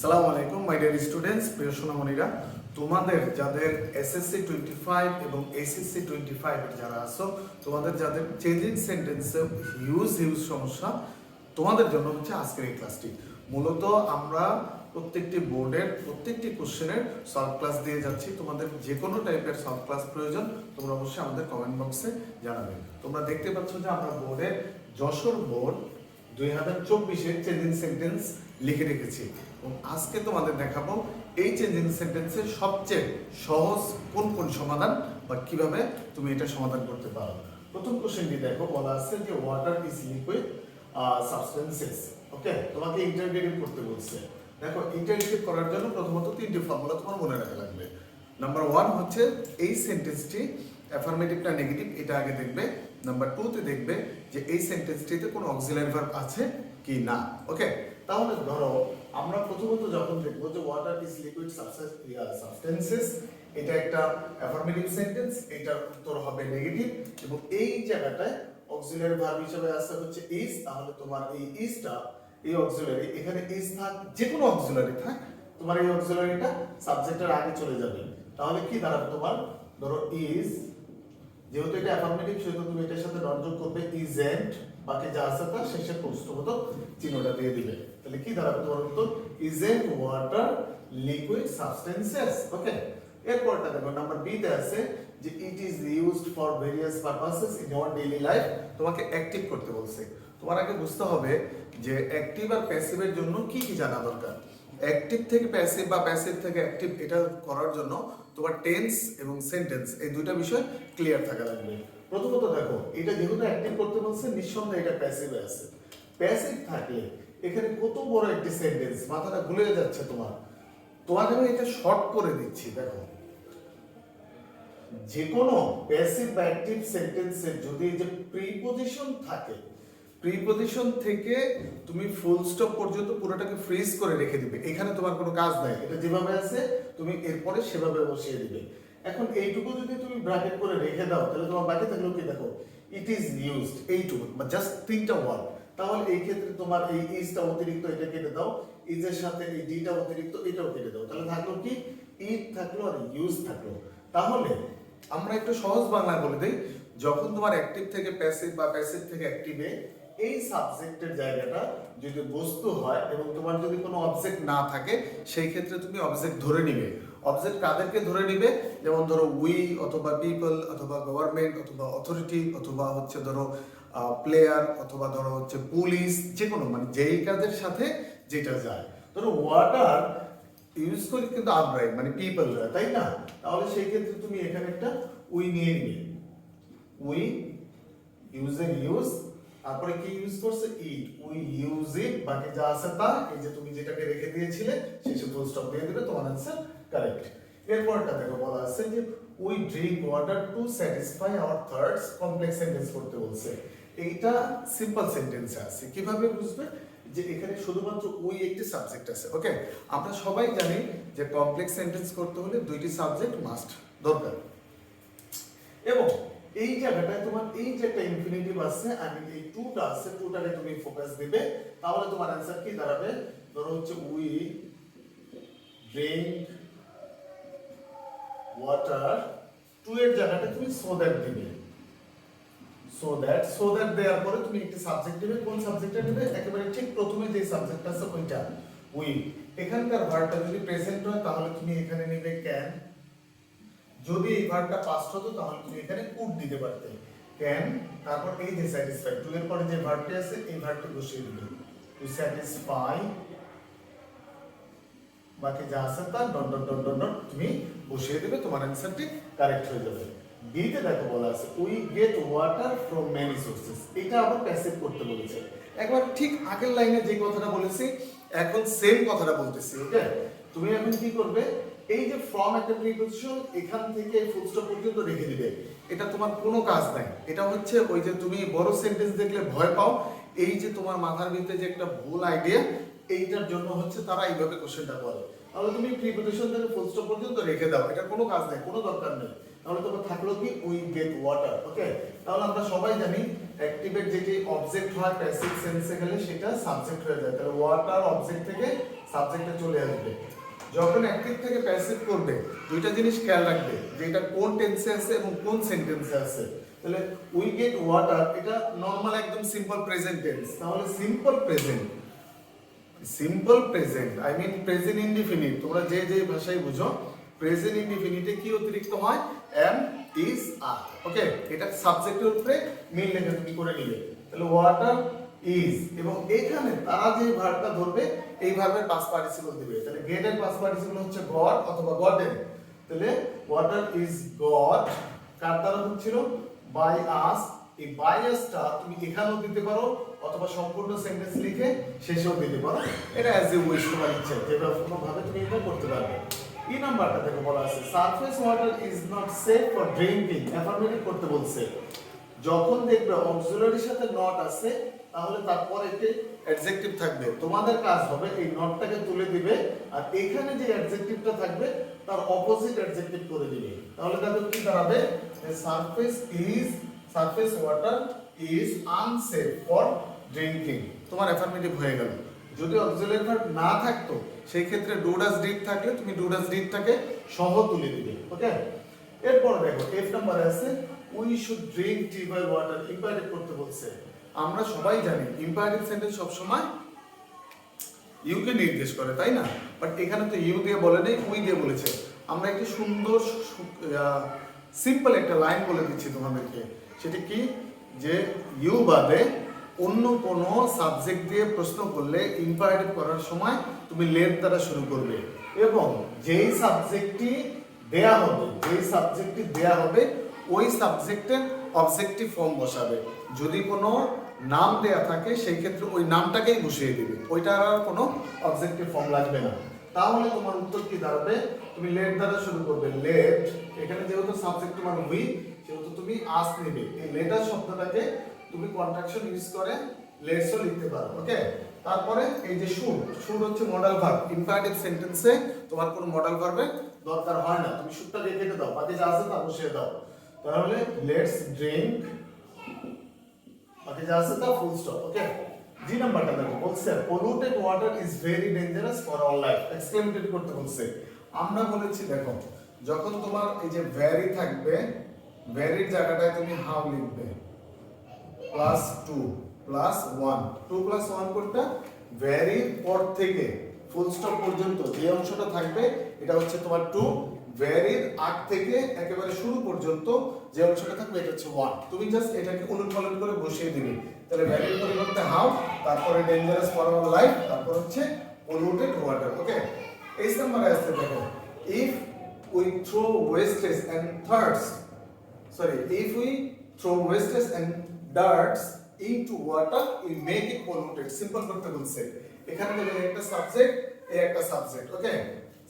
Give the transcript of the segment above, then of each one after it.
সালামু আলাইকুম my dear students প্রিয় সোনামণিরা। তোমাদের, যাদের এসএসসি টোয়েন্টি ফাইভ এবং এসএসসি টোয়েন্টি ফাইভ যারা আছো, তোমাদের যাদের চেঞ্জিং সেন্টেন্সে হিউজ হিউজ সমস্যা, তোমাদের জন্য হচ্ছে আজকের এই ক্লাসটি মূলত আমরা প্রত্যেকটি বোর্ডের, প্রত্যেকটি কোশ্চেনের সলভ ক্লাস দিয়ে যাচ্ছি। তোমাদের যে কোনো টাইপের সলভ ক্লাস প্রয়োজন, তোমরা অবশ্যই আমাদের কমেন্ট বক্সে জানাবে। তোমরা দেখতে পাচ্ছ যে আমরা বোর্ডের যশোর বোর্ড দুই হাজার চব্বিশের চেঞ্জিং সেন্টেন্স লিখে রেখেছি। এবং আজকে তোমাদের দেখাবো এই চেঞ্জিং সেন্টেন্সের সবচেয়ে সহজ কোন কোন সমাধান বা কীভাবে তুমি এটা সমাধান করতে পারো। প্রথম কোশ্চেনটি দেখো, বলা আছে যে water is liquid substances okay তোমাকে ইন্টারগ্রেটিভ করতে বলছে। দেখো ইন্টারগ্রেটিভ করার জন্য প্রথমত তিনটি ফর্মুলা তোমার মনে রাখা লাগবে। নাম্বার ওয়ান হচ্ছে এই সেন্টেন্সটি অ্যাফার্মেটিভ না নেগেটিভ এটা আগে দেখবে। নাম্বার টুতে দেখবে যে এই সেন্টেন্সটিতে কোনো অক্সিলারি ভার্ব আছে কি না ওকে তাহলে ধরো, আমরা প্রথমত যখন দেখব যে ওয়াটার ইজ লিকুইড সাবস্টেন্সেস এটা একটা অ্যাফার্মেটিভ সেন্টেন্স এটার উত্তর হবে নেগেটিভ এবং এই জায়গাটায় অক্সিলারি ভার্ব হিসেবে আসছে হচ্ছে ইজ তাহলে তোমার এই ইজটা এই অক্সিলারি এখানে ইজ থাক যে কোনো অক্সিলারি থাক, তোমার এই অক্সিলারিটা সাবজেক্টের আগে চলে যাবে। তাহলে কি দাঁড়াবে তোমার? ধরো ইজ যেহেতু এটা অ্যাফার্মেটিভ সেহেতু তুমি এটার সাথে যোগ করবে ইজেন্ট বাকি যা আছে তার শেষে প্রশ্নবোধক চিহ্নটা দিয়ে দিবে তাহলে কি দাঁড়াবে তোমার উত্তর isn't water liquid substances okay এরপরটা দেখো নাম্বার বি তে আছে যে it is used for various purposes in our daily life তোমাকে অ্যাক্টিভ করতে বলছে। তোমার আগে বুঝতে হবে যে অ্যাক্টিভ আর প্যাসিভের জন্য কি কি জানা দরকার। অ্যাক্টিভ থেকে প্যাসিভ বা প্যাসিভ থেকে অ্যাক্টিভ এটা করার জন্য তোমার টেন্স এবং সেন্টেন্স এই দুইটা বিষয় ক্লিয়ার থাকা লাগবে। প্রথমত দেখো, এটা যেহেতু অ্যাক্টিভ করতে বলছে, নিঃসন্দেহে এটা প্যাসিভে আছে। প্যাসিভ থাকলে এখানে কত বড় একটি সেন্টেন্স মাথাটা ভুলে যাচ্ছে তোমার। তোমাকে আমি এটা শর্ট করে দিচ্ছি, দেখো। যে কোনো প্যাসিভ বা অ্যাক্টিভ সেন্টেন্সে যদি যে প্রিপোজিশন থাকে প্রিপোজিশন থেকে তুমি ফুল স্টপ পর্যন্ত পুরোটাকে ফ্রিজ করে রেখে দিবে। এখানে তোমার কোনো কাজ নাই। এটা যেভাবে আছে, তুমি এরপরে সেভাবে বসিয়ে দিবে। এখন এইটুকু যদি তুমি ব্র্যাকেট করে রেখে দাও, তাহলে তোমার বাকি থাকল কি দেখো? ইট ইজ ইউজড এইটুকু জাস্ট তিনটা ওয়ার্ড তাহলে এই ক্ষেত্রে তোমার এই ইজটা অতিরিক্ত এটা কেটে দাও ইজের সাথে এই ডিটা অতিরিক্ত এটাও কেটে দাও। তাহলে থাকল কি? ইট থাকল আর ইউজ থাকল। তাহলে আমরা একটু সহজ বাংলা বলে দেই, যখন তোমার অ্যাক্টিভ থেকে প্যাসিভ বা প্যাসিভ থেকে অ্যাক্টিভে এই সাবজেক্টের জায়গাটা যদি বস্তু হয় এবং তোমার যদি কোনো অবজেক্ট না থাকে, সেই ক্ষেত্রে তুমি অবজেক্ট ধরে নিবে। অবজেক্ট কাদেরকে ধরে নিবে। যেমন ধরো উই অথবা পিপল অথবা গভর্নমেন্ট অথবা অথরিটি অথবা হচ্ছে ধরো প্লেয়ার অথবা ধরো হচ্ছে পুলিশ যে কোনো মানে যেই কাজের সাথে যেটা যায়। ধরো ওয়াটার ইউজ করি কিন্তু আমরাই মানে পিপলরা তাই না? তাহলে সেই ক্ষেত্রে তুমি এখানে একটা উই নিয়ে নিবে। উই ইউজের ইউজ তারপরে কি ইউজ করছে? ইট উই ইউজ ইট বাকি যা আছে তা, এই যে তুমি যেটাকে রেখে দিয়েছিলে শেষে ফুল স্টপ দিয়ে দিবে, তোমার আনসার কারেক্ট এরপরটা দেখো বলা আছে যে we drink water to satisfy our thirst complex sentence করতে বলছে। এইটা সিম্পল সেন্টেন্সে আছে। কীভাবে বুঝবে? যে এখানে শুধুমাত্র উই একটি সাবজেক্ট আছে ওকে আমরা সবাই জানি যে কমপ্লেক্স সেন্টেন্স করতে হলে দুইটি সাবজেক্ট মাস্ট দরকার। এবং এই জায়গাটায় তোমার এই যে একটা ইনফিনিটিভ আছে আমি এই টুটা আছে টুটাকে তুমি ফোকাস দিবে, তাহলে তোমার অ্যান্সার কি দাঁড়াবে? ধরো হচ্ছে উই ড্রিঙ্ক ওয়াটার টু এর জায়গাটা তুমি সো দ্যাট দিবে। সো দ্যাট সো দ্যাট দেওয়ার পরে তুমি একটি সাবজেক্ট দিবে কোন সাবজেক্টটা নেবে? একেবারে ঠিক প্রথমে যে সাবজেক্ট আছে ওইটা। উই এখানকার ভার্বটা যদি প্রেজেন্ট হয়, তাহলে তুমি এখানে নেবে ক্যান যদি এই ভার্বটা পাস্ট হতো, তাহলে তুমি এখানে কুড দিতে পারতে। ক্যান তারপর এই যে স্যাটিসফাই টু এর পরে যে ভার্বটি আছে, এই ভার্বটি বসিয়ে দিবে। টু স্যাটিসফাই বাকি যা আছে তার dot dot dot dot dot তুমি বসিয়ে দেবে, তোমার অ্যান্সারটি কারেক্ট হয়ে যাবে। বিতে দেখো বলা আছে we get water from many sources এটা আবার প্যাসিভ করতে বলেছে। একবার ঠিক আগের লাইনে যে কথাটা বলেছি, এখন সেম কথাটা বলতেছি ওকে তুমি এখন কি করবে? এই যে ফ্রম একটা প্রিপোজিশন এখান থেকে ফুল স্টপ পর্যন্ত রেখে দিবে। এটা তোমার কোনো কাজ নাই। এটা হচ্ছে ওই যে তুমি বড় সেন্টেন্স দেখলে ভয় পাও এই যে তোমার মাথার ভিতরে যে একটা ভুল আইডিয়া এইটার জন্য হচ্ছে তারা এইভাবে কোশ্চেনটা করে। তাহলে তুমি প্রিপোজিশন থেকে ফুল স্টপ পর্যন্ত রেখে দাও, এটা কোনো কাজ নেই, কোনো দরকার নেই। তাহলে তোমার থাকল কি উই গেট ওয়াটার ওকে তাহলে আমরা সবাই জানি অ্যাক্টিভেট যেটি অবজেক্ট হয় প্যাসিভ সেন্সে গেলে সেটা সাবজেক্ট হয়ে যায়। তাহলে ওয়াটার অবজেক্ট থেকে সাবজেক্টে চলে আসবে। যখন অ্যাক্টিভ থেকে প্যাসিভ করবে, দুইটা জিনিস খেয়াল রাখবে, যে এটা কোন টেন্সে আছে এবং কোন সেন্টেন্সে আছে। তাহলে উই গেট ওয়াটার এটা নর্মাল একদম সিম্পল প্রেজেন্ট টেন্স তাহলে simple present simple present I mean present indefinite তোমরা যে যে ভাষায় বুঝো প্রেজেন্ট ইনডিফিনিটে কি অতিরিক্ত হয়? এম ইজ আর ওকে এটা সাবজেক্টের উপরে মিল লেখা তুমি করে নিলে? তাহলে ওয়াটার ইজ এবং এখানে তারা যে ভার্বটা ধরবে, এই ভার্বের পাস পার্টিসিপল দিবে। তাহলে গেটের পাস পার্টিসিপল হচ্ছে গড অথবা গডের তাহলে ওয়াটার ইজ গড কার দ্বারা হচ্ছিল? বাই আস এই বাই আসটা তুমি এখানেও দিতে পারো, অথবা সম্পূর্ণ সেন্টেন্স লিখে শেষেও দিতে পারো। এটা অ্যাজ ইউ উইশ তোমার ইচ্ছে যেভাবে কোনো ভাবে তুমি এটা করতে পারবে। এই নাম্বারটা দেখো বলা আছে surface water is not safe for drinking affirmative করতে বলছে। যখন দেখবে অক্সিলারির সাথে নট আছে, তাহলে তারপর একটি অ্যাডজেক্টিভ থাকবে। তোমাদের কাজ হবে এই নটটাকে তুলে দিবে, আর এখানে যে অ্যাডজেক্টিভটা থাকবে, তার অপোজিট অ্যাডজেক্টিভ করে দিবে। তাহলে দেখো কি দাঁড়াবে? Surface is surface water is unsafe for drinking তোমার অ্যাফার্মেটিভ হয়ে গেল। যদি অক্সিলারি ভার্ব না থাকতো সেই ক্ষেত্রে ডুডাস ডিড থাকলে তুমি ডুডাস ডিডটাকে সহ তুলে দিবে ওকে এরপর দেখো এফ নাম্বার আছে we should drink T water imperative করতে বলছে। আমরা সবাই জানি ইম্পারেটিভ সেন্টেন্স সব সময় ইউকে নির্দেশ করে, তাই না? বাট এখানে তো ইউ দিয়ে বলে নেই উই দিয়ে বলেছে। আমরা একটি সুন্দর সিম্পল একটা লাইন বলে দিচ্ছি তোমাদেরকে। সেটি কি? যে ইউ বাদে অন্য কোনো সাবজেক্ট দিয়ে প্রশ্ন করলে ইম্পারেটিভ করার সময় তুমি লেট দ্বারা শুরু করবে। এবং যেই সাবজেক্টটি দেয়া হবে, যেই সাবজেক্টটি দেয়া হবে, ওই সাবজেক্টের অবজেক্টিভ ফর্ম বসাবে। যদি কোনো নাম দেয়া থাকে, সেই ক্ষেত্রে ওই নামটাকেই বসিয়ে দেবে। ওইটার আর কোনো অবজেক্টিভ ফর্ম লাগবে না। তাহলে তোমার উত্তর কি দাঁড়াবে? তুমি লেট দ্বারা শুরু করবে। লেট এখানে যেহেতু সাবজেক্ট তোমার উই সেহেতু তুমি আস নেবে। এই লেটার শব্দটাকে তুমি কন্ট্রাকশন ইউজ করে লেটসও লিখতে পারো ওকে তারপরে এই যে শুড শুড হচ্ছে মডেল ভার্ব ইম্পারেটিভ সেন্টেন্সে তোমার কোনো মডেল ভার্বের দরকার হয় না। তুমি শুডটা রেখে দাও, বাকি যা আছে তা বসিয়ে দাও। তাহলে লেটস ড্রিঙ্ক বাকি যা আছে তা ফুল স্টপ ওকে জি নাম্বারটা দেখো, বলছে polluted water is very dangerous for all life exclamatory করতে বলছে। আমরা বলেছি, দেখো, যখন তোমার এই যে ভ্যারি থাকবে ভ্যারির জায়গাটায় তুমি হাউ লিখবে। Plus two plus one two plus one কোনটা ভ্যারি পর থেকে ফুল স্টপ পর্যন্ত যে অংশটা থাকবে, এটা হচ্ছে তোমার টু ভ্যারির আগ থেকে একেবারে শুরু পর্যন্ত যে অংশটা থাকবে, এটা হচ্ছে ওয়ান তুমি জাস্ট এটাকে পালট করে বসিয়ে দিবে। তাহলে ভ্যারির পরিবর্তে হাউ তারপরে ডেঞ্জারাস ফর আওয়ার লাইফ তারপর হচ্ছে পলিউটেড ওয়াটার ওকে এই নাম্বারে আসতে দেখো if we throw wastage and thirds sorry, if we throw wastes and darts into water, we make it polluted simple করতে বলছে। এখানে একটা সাবজেক্ট এই একটা সাবজেক্ট ওকে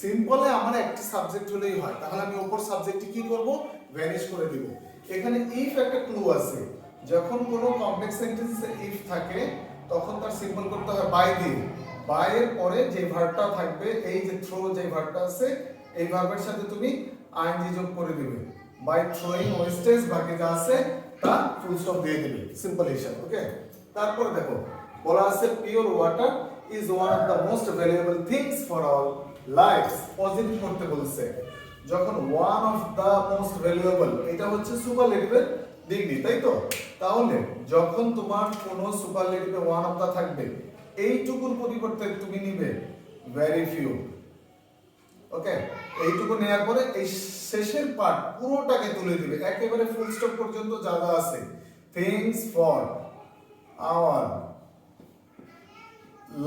সিম্পলে আমার একটা সাবজেক্ট হলেই হয়। তাহলে আমি ওপর সাবজেক্টটি কি করব? ভ্যানিশ করে দিব। এখানে ইফ একটা ক্লু আছে। যখন কোনো কমপ্লেক্স সেন্টেন্সে ইফ থাকে, তখন তার সিম্পল করতে হয় বাই দিয়ে। বাই এর পরে যে ভার্বটা থাকবে, এই যে থ্রো যে ভার্বটা আছে, এই ভার্বের সাথে তুমি আইএনজি যোগ করে দিবে। বাই থ্রোয়িং ওয়েস্টেজ বাকি যা আছে, তা ফুল স্টপ দিয়ে দিবে। সিম্পল হিসাব ওকে তারপর দেখো, বলা আছে pure water is one of the most valuable things for all lifes positive করতে বলছে। যখন one of the most valuable এটা হচ্ছে সুপারলেটিভের ডিগ্রি তাই তো? তাহলে যখন তোমার কোনো সুপারলেটিভে ওয়ান অফ দ্য থাকবে, এইটুকুর পরিবর্তে তুমি নিবে ভেরি ফিউ ওকে এইটুকু নেওয়ার পরে এই শেষের পার্ট পুরোটাকে তুলে দিবে। একেবারে ফুল স্টপ পর্যন্ত যা যা আছে। Things for our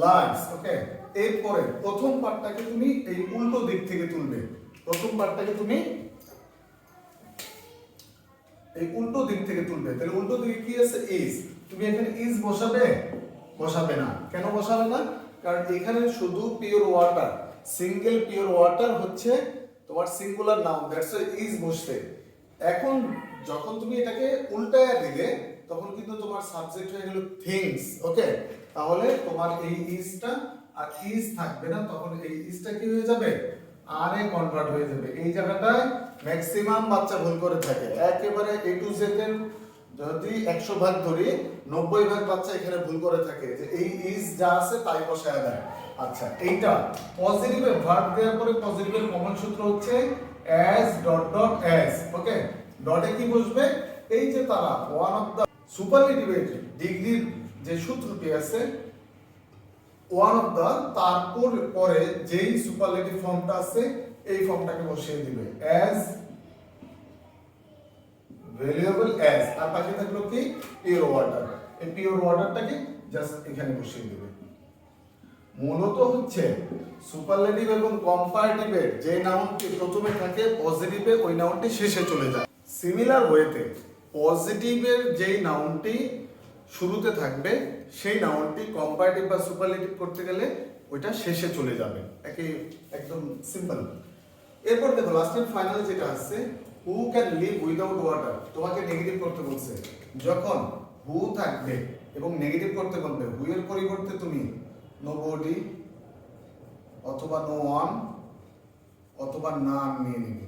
lifes okay এরপরে প্রথম পার্টটাকে তুমি এই উল্টো দিক থেকে তুলবে। প্রথম পার্টটাকে তুমি এই উল্টো দিক থেকে তুলবে। তাহলে উল্টো দিকে কি আছে? ইজ তুমি এখানে ইজ বসাবে? বসাবে না। কেন বসাবে না? কারণ এখানে শুধু pure water single pure water হচ্ছে তোমার সিঙ্গুলার নাউন দ্যাটস ইজ বসছে এখন যখন তুমি এটাকে উল্টায় দিলে, তখন কিন্তু তোমার সাবজেক্ট হয়ে গেল থিংস ওকে তাহলে তোমার এই ইজটা আর ইজ থাকবে না, তখন এই ইজটা কি হয়ে যাবে? আর এ কনভার্ট হয়ে যাবে। এই জায়গাটায় ম্যাক্সিমাম বাচ্চা ভুল করে থাকে। একেবারে এ টু জেড এর যদি একশো ভাগ ধরি, নব্বই ভাগ বাচ্চা এখানে ভুল করে থাকে। যে এই ইজ যা আছে তাই বসায় দেয়। আচ্ছা এইটা পজিটিভে ভার্ব দেওয়ার পরে পজিটিভের কমন সূত্র হচ্ছে as dot dot as okay ডটে কি বসবে? এই যে তারা ওয়ান অফ দা সুপারলেটিভের ডিগ্রির যে সূত্রটি আছে ওয়ান অফ দা তারপর পরে যেই সুপারলেটিভ ফর্মটা আছে, এই ফর্মটাকে বসিয়ে দিবে। অ্যাজ ভ্যালুয়েবল অ্যাজ আর পাশে থাকল কি? পিওর ওয়াটার এই পিওর ওয়াটারটাকে জাস্ট এখানে বসিয়ে দিবে। মূলত হচ্ছে সুপারলেটিভ এবং কম্পারেটিভের যে নাউনটি প্রথমে থাকে পজিটিভে ওই নাউনটি শেষে চলে যায়। সিমিলার ওয়েতে পজিটিভের যেই নাউনটি শুরুতে থাকবে সেই নাউনটি কম্পারেটিভ বা সুপারলেটিভ করতে গেলে ওইটা শেষে চলে যাবে। একে একদম সিম্পল এরপর দেখো লাস্টের ফাইনাল যেটা আছে who can live without water তোমাকে নেগেটিভ করতে বলছে। যখন হু থাকবে এবং নেগেটিভ করতে বলবে হু এর পরিবর্তে তুমি? নো বডি অথবা নো ওয়ান অথবা নাম নিয়ে নিবে।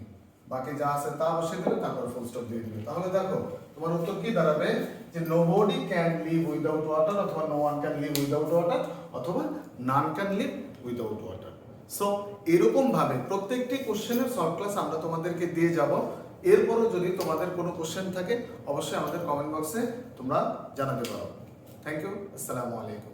বাকি যা আছে তা বসে দেবে তারপর ফুল স্টপ দিয়ে দিবে। তাহলে দেখো, তোমার উত্তর কি দাঁড়াবে? যে nobody can live without water অথবা no one can live without water অথবা none can live without water so এরকম ভাবে প্রত্যেকটি কোশ্চেনের সলভ ক্লাস আমরা তোমাদেরকে দিয়ে যাব। এরপরও যদি তোমাদের কোনো কোশ্চেন থাকে, অবশ্যই আমাদের কমেন্ট বক্সে তোমরা জানাতে পারো। থ্যাংক ইউ আসসালামু আলাইকুম